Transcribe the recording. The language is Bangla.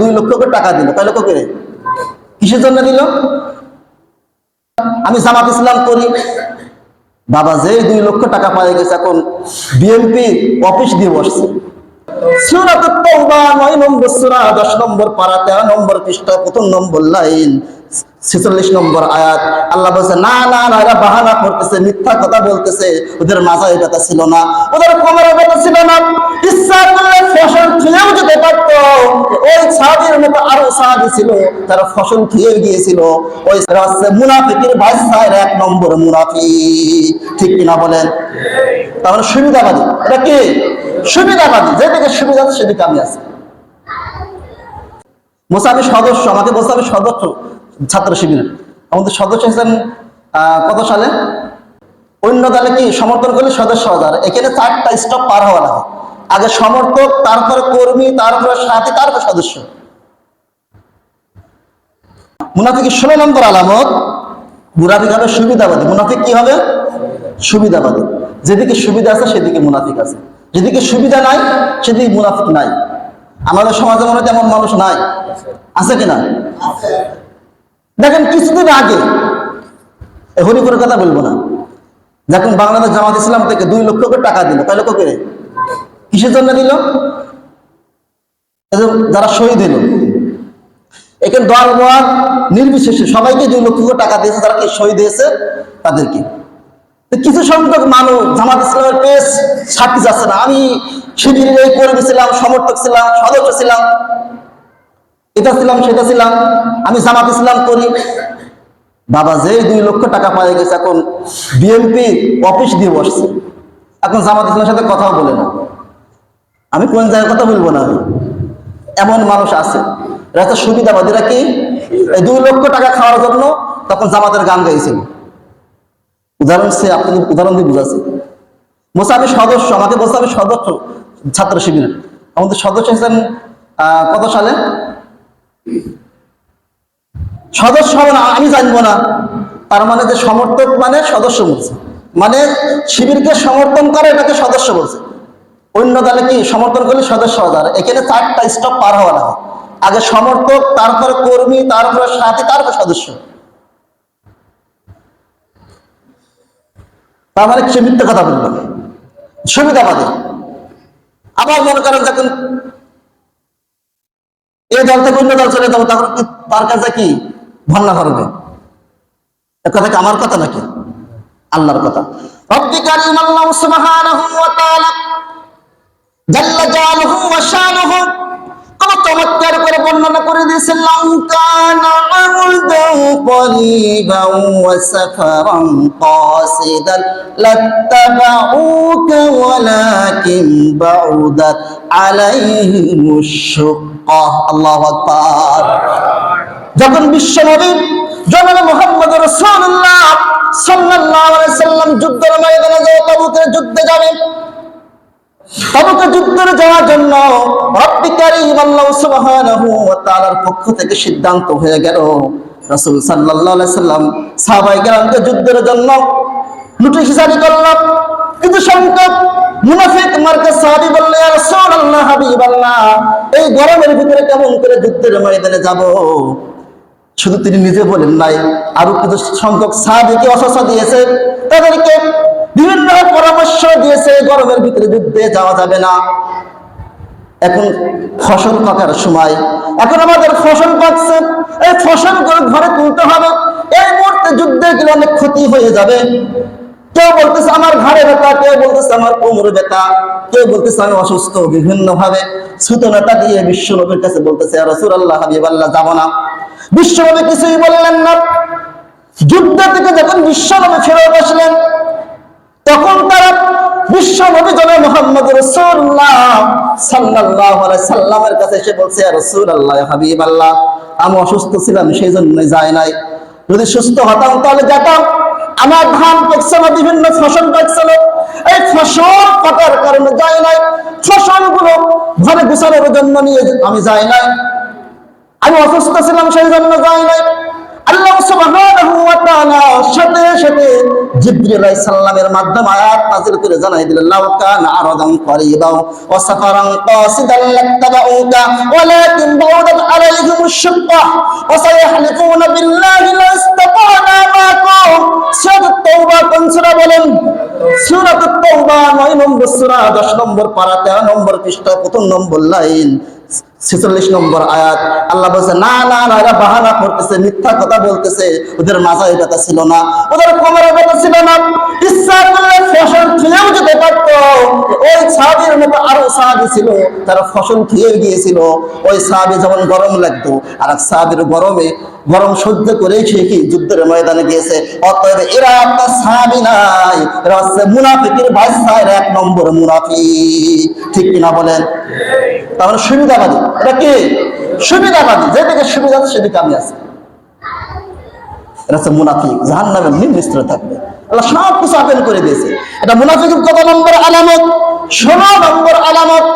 দুই লক্ষ করে টাকা দিল। কয় লক্ষ করে? কিসের জন্য দিল? আমি জামাত ইসলাম করি। বাবা যে দুই লক্ষ টাকা পাই গেছে, এখন বিএনপি অফিস দিয়ে বসছে। সুরাত 9 নম্বর সূরা 10 নম্বর পারা 13 নম্বর পৃষ্ঠা, প্রথম নম্বর লাইন। 46 নম্বর আয়াত। আল্লাহ বলছে, না না না, এরা বাহানা করতেছে, মিথ্যা কথা বলতেছে। ওদের মাথায় ব্যথা ছিল না, ওদের কোমরে ব্যথা ছিল না। ইচ্ছা করলে ফসল খেয়েও যেতে পারত। ওই সাহাবীর মতো আরও সাহাবী ছিল, তারা ফসল খেয়ে গিয়েছিল। ওই হচ্ছে মুনাফিকের বাদশাহের এক নম্বর মুনাফিক ঠিক কিনা বলেন? তাহলে সুবিধাবাদী। এটা কি? সুবিধাবাদী। যেদিকে সুবিধা সেদিকে আমি আছি। মোসা সদস্য, আমাকে বলছে সদস্য ছাত্র শিবিরের আমাদের সদস্য হয়েছেন কত সালে? অন্য দলে কি সমর্থন করলে সদস্য হাজার এখানে চারটা স্টপ পার হওয়া লাগে। আগে সমর্থক, তারপরে কর্মী, তারপরে সাথী, তারপরে সদস্য। মুনাফিকের ষোলো নম্বর আলামত মুনাফিক হবে সুবিধাবাদী। মুনাফিক কি হবে? সুবিধাবাদী। যেদিকে সুবিধা আছে, সেদিকে মুনাফিক আছে। যেদিকে সুবিধা নাই, সেদিকে মুনাফিক নাই। আমাদের সমাজের মনে হয় তেমন মানুষ নাই। আছে কিনা? দেখেন কিছুদিন আগে হরিপুরের কথা বলব না, যখন বাংলাদেশ জামাত ইসলাম থেকে দুই লক্ষ করে টাকা দিল, কয় লক্ষ করে? কিসের জন্য দিল? যারা শহীদ হলো এখানে দল মত নির্বিশেষে সবাইকে দুই লক্ষ করে টাকা দিয়েছে, যারা কি শহীদ হয়েছে, তাদেরকে। কিছু সংখ্যক মানুষ জামাত ইসলামের পেশ সাথী যাচ্ছে না। আমি শিবিরের এই কর্মী ছিলাম, সমর্থক ছিলাম, সদস্য ছিলাম। এটা ছিলাম সেটা ছিলাম। আমি জামাত ইসলাম করি। বাবা যে দুই লক্ষ টাকা পাই গেছে এখন বিএনপি অফিস দিয়ে বসছে এখন জামাত ইসলামের সাথে কথাও বলে না। আমি কোন জায়গায় কথা বলব না আমি? এমন মানুষ আছে। এরা তো সুবিধাবাদীরা কি? এই দুই লক্ষ টাকা খাওয়ার জন্য তখন জামাতের গান গাইছিল উদাহরণ সে আপনাকে উদাহরণ দিয়ে বুঝাচ্ছি। মোসা আমি সদস্য আমাকে বলছে আমি সদস্য ছাত্র শিবিরের। আমাদের সদস্য আহ, কত সালে? সদস্য হবে না, আমি জানব না। তার মানে যে সমর্থক মানে সদস্য বলছে। মানে শিবিরকে সমর্থন করে এটাকে সদস্য বলছে। অন্য দলে কি সমর্থন করলে সদস্য হাজার এখানে চারটা স্টপ পার হওয়া লাগে। আগে সমর্থক, তারপরে কর্মী, তারপরে সাথী, তারপরে সদস্য। তার মানে সে মিথ্যে কথা বলল। সুবিধাবাদী আবার মনে করেন যখন এই দল থেকে অন্য দল চলে যাব তখন তার কাছে কি? ভন্না করবে কথা কি আমার কথা নাকি? আল্লাহর কথা। রব্বি আল্লাহ চমৎকার করে বর্ণনা করে দিয়েছেন করিবান ওয়া সাফারান কাসিদান লাত্তাবাউকা ওয়ালাকিন বাউদাত আলাইহিমুশ শুক্কা আল্লাহু আকবার যখন বিশ্বনবী জনাব মোহাম্মদ রাসূলুল্লাহ সাল্লাল্লাহু আলাইহি সাল্লাম যুদ্ধের ময়দানে যাবে তাবুকের যুদ্ধে যাবে তাবুকে যুদ্ধে যাওয়ার জন্য রব্বি কারীম আল্লাহ সুবহানাহু ওয়া তাআলার পক্ষ থেকে সিদ্ধান্ত হয়ে গেল রাসূল আলাইহি সাল্লাম সাহাবায়ে কেরামকে যুদ্ধের জন্য নোটিশ জারি করলাম কিন্তু সংকট মুনাফিক মার্কা সাহাবী বললে, ইয়া রাসূলুল্লাহ, হাবিবাল্লাহ, এই গরমের ভিতরে কেমন করে যুদ্ধের ময়দানে যাব? শুধু তিনি নিজে বলেন নাই, আরও কিছু সংখ্যক সাহাবিকে অসসা দিয়েছে। তাদেরকে বিভিন্ন পরামর্শ দিয়েছে গরমের ভিতরে যুদ্ধে যাওয়া যাবে না। এখন ফসল পাকার সময়। এখন আমাদের ফসল পাকছে, এই ফসলগুলো ঘরে তুলতে হবে। এই মুহূর্তে যুদ্ধে গেলে অনেক ক্ষতি হয়ে যাবে। কেউ বলতেছে, আমার ঘাড়ে ব্যথা। কেউ বলতেছে, আমার কোমরে ব্যথা। কেউ বলতেছে, আমি অসুস্থ। বিভিন্ন ভাবে সুতনাটা দিয়ে বিশ্বনবীর কাছে বলতেছে রসুল আল্লাহ হাবিব আল্লাহ যাব না। বিশ্বনবী কিছুই বললেন না। যুদ্ধ থেকে যখন বিশ্বনবী ফেরত আসলেন, তখন তারা বিশ্ব মোহাম্মদ রসুল্লাহ সাল্লাল্লাহু আলাইহি সাল্লামের কাছে এসে বলছে রাসূলুল্লাহ হাবিবাল্লাহ, আমি অসুস্থ ছিলাম সেই জন্য যাই নাই। যদি সুস্থ হতাম, তাহলে যেতাম। আমার ধান না, বিভিন্ন ফসল না। এই ফসল পাকার কারণে যাই নাই। ফসলগুলো ঘরে গুছানোর জন্য নিয়ে আমি যাই নাই। আমি অসুস্থ ছিলাম সেই জন্য যাই নাই। আল্লাহ সুবহানাহু ওয়া তাআলা সাথে সাথে জিবরিল আলাইহিস সালামের মাধ্যমে আয়াত নাযিল করে জানাই দিলেন, লাউ কানা আরাদান করিবা ওয়া সাফারান কাসিদান লাত্তাবাউকা ওয়ালাকিন বাউদাত আলাইহিম আশ-শাক্কা ওয়া সায়াহলিকুনা বিল্লাহি লা মাকুম। সূরা তাওবা কোন সূরা বলেন? সূরা তাওবা 9 নম্বর সূরা 10 নম্বর পারা 13 নম্বর পৃষ্ঠা, প্রথম নম্বর লাইন। ছেচল্লিশ নম্বর আয়াত। আল্লাহ বলছে, না না না, এরা বাহানা করতেছে, মিথ্যা কথা বলতেছে। ওদের মাথায় ব্যথা ছিল না, ওদের কোমরে ব্যথা ছিল না। ইচ্ছা করলে ফসল খেয়েও যেতে পারতো। ওই সাহাবির মতো আরও সাহাবি ছিল, তারা ফসল খেয়ে গিয়েছিল। ওই সাহাবি যেমন গরম লাগতো আর এক সাহাবির গরমে গরম সহ্য করেই সে কি যুদ্ধের ময়দানে গিয়েছে। অতএব এরা আপনার সাহাবি নাই, এরা হচ্ছে মুনাফিকের এরা এক নম্বর মুনাফি ঠিক কিনা বলেন? তার মানে সুবিধাবাদী। এটা কি সুবিধাবাদী যেদিকে সুবিধা আছে সেদিকে আমি আছি। এটা হচ্ছে মুনাফিক জাহান নামের নিম্ন থাকবে। আল্লাহ সব কিছু আপেল করে দিয়েছে। এটা মুনাফিকের কত নম্বর আলামত? ষোলো নম্বর আলামত।